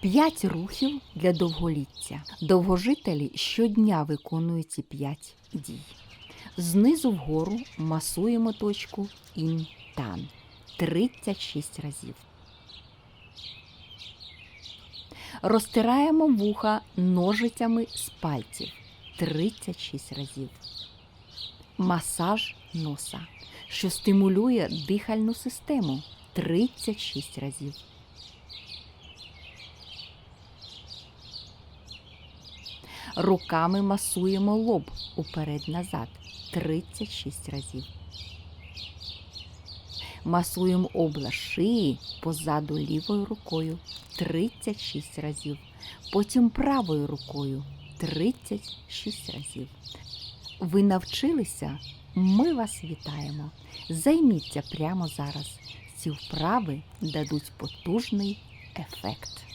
П'ять рухів для довголіття. Довгожителі щодня виконують ці п'ять дій. Знизу вгору масуємо точку інтан 36 разів. Розтираємо вуха ножицями з пальців 36 разів. Масаж носа, що стимулює дихальну систему 36 разів. Руками масуємо лоб уперед-назад 36 разів. Масуємо область шиї позаду лівою рукою 36 разів. Потім правою рукою 36 разів. Ви навчилися? Ми вас вітаємо. Займіться прямо зараз. Ці вправи дадуть потужний ефект.